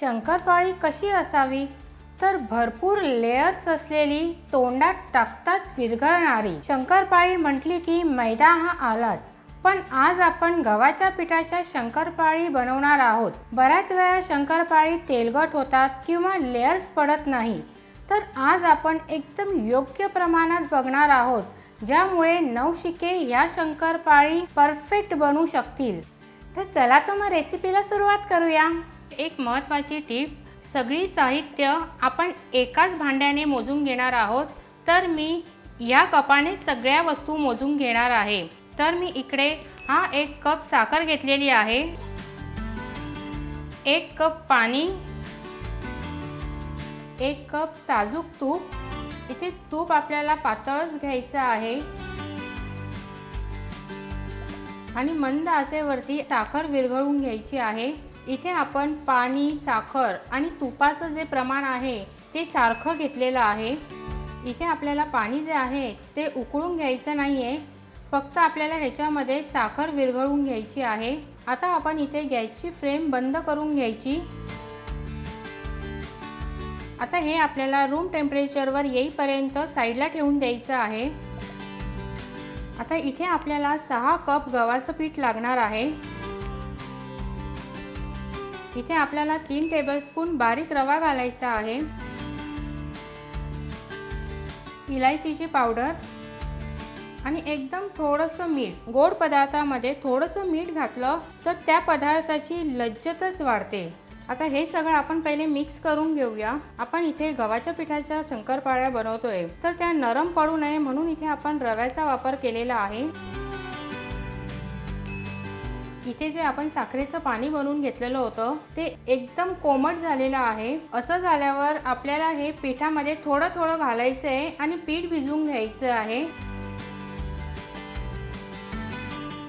शंकरपाळी कशी असावी? तर भरपूर लेयर्स असलेली तोंडात टाकताच विरघळणारी. शंकरपाळी म्हटली की मैदा हा आलाच. पण आज आपण गव्हाच्या पिठाच्या शंकरपाळी बनवणार आहोत. बऱ्याच वेळा शंकरपाळी तेलगट होतात किंवा लेयर्स पडत नाही. तर आज आपण एकदम योग्य प्रमाणात बघणार आहोत. ज्यामुळे नवशिके या शंकरपाळी परफेक्ट बनू शकतील. तर चला तर मग रेसिपीला सुरुवात करूया. एक महत्त्वाची टीप सगळी साहित्य आपण एकाच भांड्याने मोजून घेणार आहोत तर मी या कपाने सगळ्या वस्तू मोजून घेणार आहे. तर मी इकडे हा एक कप साखर घेतलेली आहे. एक कप पाणी. एक कप साजूक तूप. इथे तूप आपल्याला पातळच घ्यायचं आहे. आणि मंद आचेवरती साखर विरघळून घ्यायची आहे. इथे आपण पाणी साखर आणि तुपाचं जे प्रमाण आहे ते सारखं घेतलेलं आहे. इथे आपल्याला पाणी जे आहे ते उकळून घ्यायचं नाही आहे फक्त आपल्याला ह्याच्यामध्ये साखर विरघळून घ्यायची आहे. आता आपण इथे गॅसची फ्लेम बंद करून घ्यायची. आता हे आपल्याला रूम टेम्परेचरवर येईपर्यंत साईडला ठेवून द्यायचं आहे. आता इथे आपल्याला सहा कप गव्हाचं पीठ लागणार आहे. इथे आपल्याला तीन टेबलस्पून बारीक रवा घालायचा आहे. इलायचीची पावडर आणि एकदम थोडंसं मीठ. गोड पदार्थामध्ये थोडंसं मीठ घातलं तर त्या पदार्थाची लज्जतच वाढते. आता हे सगळं आपण पहिले मिक्स करून घेऊया. आपण इथे गव्हाच्या पिठाच्या शंकरपाळ्या बनवतोय. तर त्या नरम पडू नये म्हणून इथे आपण रव्याचा वापर केलेला आहे. इथे जे आपण साखरेचं पाणी बनवून घेतलेलं होतं ते एकदम कोमट झालेलं आहे. असं झाल्यावर आपल्याला हे पिठामध्ये थोडं थोडं घालायचं आहे आणि पीठ भिजवून घ्यायचं आहे.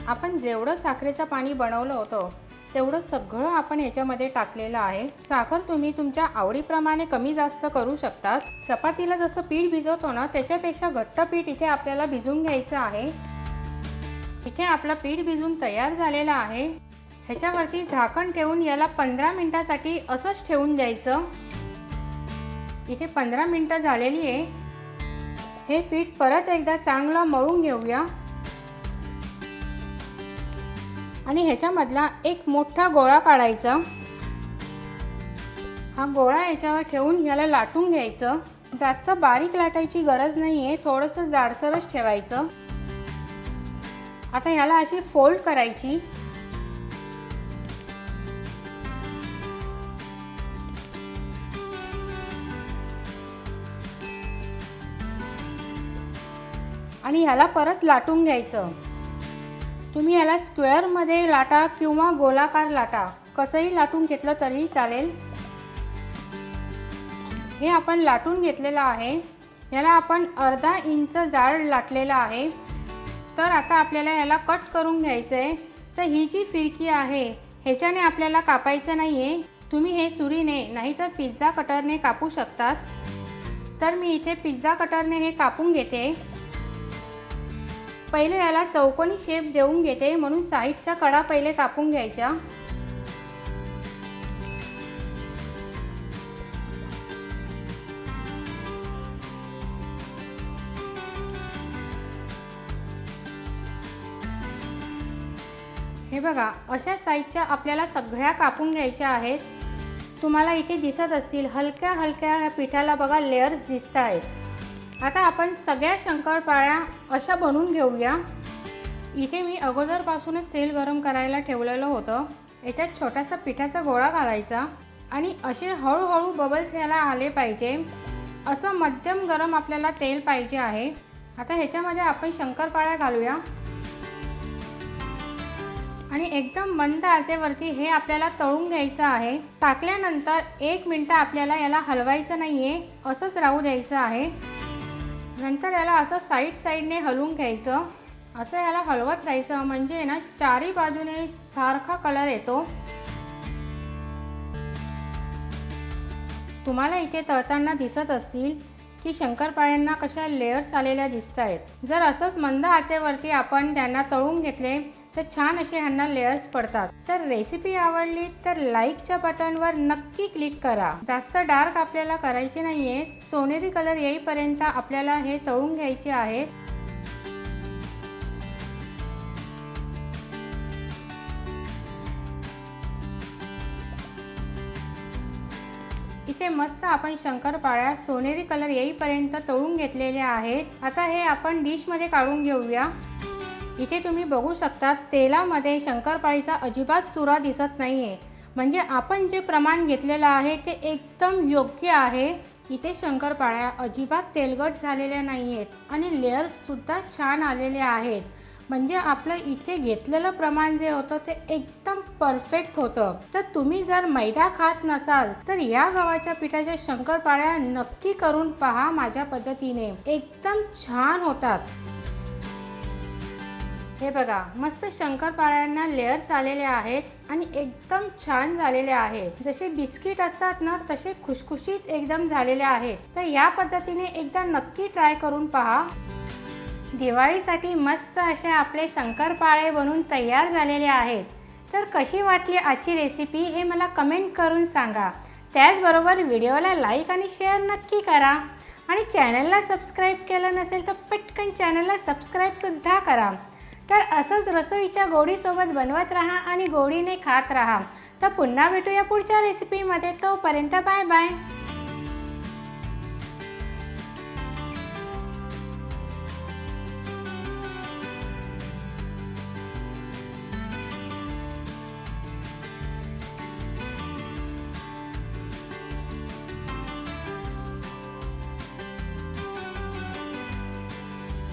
आपण जेवढं साखरेचं पाणी बनवलं होतं तेवढं सगळं आपण ह्याच्यामध्ये टाकलेलं आहे. साखर तुम्ही तुमच्या आवडीप्रमाणे कमी जास्त करू शकतात. चपातीला जसं पीठ भिजवतो ना त्याच्यापेक्षा घट्ट पीठ इथे आपल्याला भिजवून घ्यायचं आहे. इथे आपलं पीठ भिजून तयार झालेलं आहे. ह्याच्यावरती झाकण ठेवून याला पंधरा मिनटासाठी असंच ठेवून द्यायचं. इथे पंधरा मिनटं झालेली आहे. हे पीठ परत एकदा चांगलं मळून घेऊया. आणि ह्याच्यामधला एक मोठा गोळा काढायचा. हा गोळा याच्यावर ठेवून याला लाटून घ्यायचं. जास्त बारीक लाटायची गरज नाही आहे थोडंसं जाडसरच ठेवायचं. आता ह्याला अशी फोल्ड करायची. आणि ह्याला परत लाटून घ्यायचं. तुम्ही याला स्क्वेअरमध्ये लाटा किंवा गोलाकार लाटा कसंही लाटून घेतलं तरीही चालेल. हे आपण लाटून घेतलेलं आहे. याला आपण अर्धा इंच जाड लाटलेलं आहे. तर आता आपल्याला याला कट करून घ्यायचं आहे तर ही जी फिरकी आहे ह्याच्याने आपल्याला कापायचं नाही आहे तुम्ही हे सुरीने नाहीतर पिझ्झा कटरने कापू शकतात. तर मी इथे पिझ्झा कटरने हे कापून घेते. पहिले याला चौकोनी शेप देऊन घेते म्हणून साईडच्या कडा पहिले कापून घ्यायच्या. हे बघा अशा साईजच्या आपल्याला सगळ्या कापून घ्यायच्या आहेत. तुम्हाला इथे दिसत असतील हलक्या हलक्या ह्या पिठाला बघा लेअर्स दिसत आहेत. आता आपण सगळ्या शंकरपाळ्या अशा बनवून घेऊया. इथे मी अगोदरपासूनच तेल गरम करायला ठेवलेलं होतं. याच्यात छोटासा पिठाचा गोळा घालायचा आणि असे हळूहळू बबल्स याला आले पाहिजे. असं मध्यम गरम आपल्याला तेल पाहिजे आहे. आता ह्याच्यामध्ये आपण शंकरपाळ्या घालूया. आणि एकदम मंद आचेवरती हे आपल्याला तळून घ्यायचं आहे. टाकल्यानंतर एक मिनटं आपल्याला याला हलवायचं नाही आहे असंच राहू द्यायचं आहे. नंतर याला असं साईड साईडने हलवून घ्यायचं. असं याला हलवत राहायचं म्हणजे ना चारी बाजूने सारखा कलर येतो. तुम्हाला इथे तळताना दिसत असतील की शंकरपाळ्यांना कशा लेअर्स आलेल्या दिसत आहेत जर असंच मंद आचेवरती आपण त्यांना तळून घेतले तर छान असे ह्यांना लेयर्स पडतात. तर रेसिपी आवडली तर लाईकच्या बटनवर नक्की क्लिक करा. जास्त डार्क आपल्याला करायचे नाहीये. सोनेरी कलर येईपर्यंत आपल्याला हे तळून घ्यायचे आहेत. इथे मस्त आपण शंकरपाळ्या सोनेरी कलर येईपर्यंत तळून घेतलेल्या आहेत. आता हे आपण डिशमध्ये काढून घेऊया. इथे तुम्ही बघू शकता तेलामध्ये शंकरपाळीचा अजिबात चुरा दिसत नाही आहे म्हणजे आपण जे प्रमाण घेतलेलं आहे ते एकदम योग्य आहे. इथे शंकरपाळ्या अजिबात तेलगट झालेल्या नाही आहेत आणि लेअर्ससुद्धा छान आलेले आहेत. म्हणजे आपलं इथे घेतलेलं प्रमाण जे होतं ते एकदम परफेक्ट होतं. तर तुम्ही जर मैदा खात नसाल तर या गव्हाच्या पिठाच्या शंकरपाळ्या नक्की करून पहा माझ्या पद्धतीने. एकदम छान होतात. हे बघा मस्त शंकरपाळ्यांना लेअर्स आलेले आहेत आणि एकदम छान झालेले आहेत. जसे बिस्किट असतात ना तसे खुशखुशीत एकदम झालेले आहेत. तर या पद्धतीने एकदा नक्की ट्राय करून पहा. दिवाळीसाठी मस्त असे आपले शंकरपाळे बनून तयार झालेले आहेत. तर कशी वाटली आजची रेसिपी हे मला कमेंट करून सांगा. त्याचबरोबर व्हिडिओला लाईक आणि शेअर नक्की करा. आणि चॅनलला सबस्क्राईब केलं नसेल तर पटकन चॅनलला सबस्क्राईबसुद्धा करा. तर असंच रसोईच्या गोडीसोबत बनवत राहा आणि गोडीने खात राहा. तर पुन्हा भेटूया पुढच्या रेसिपीमध्ये तोपर्यंत बाय बाय.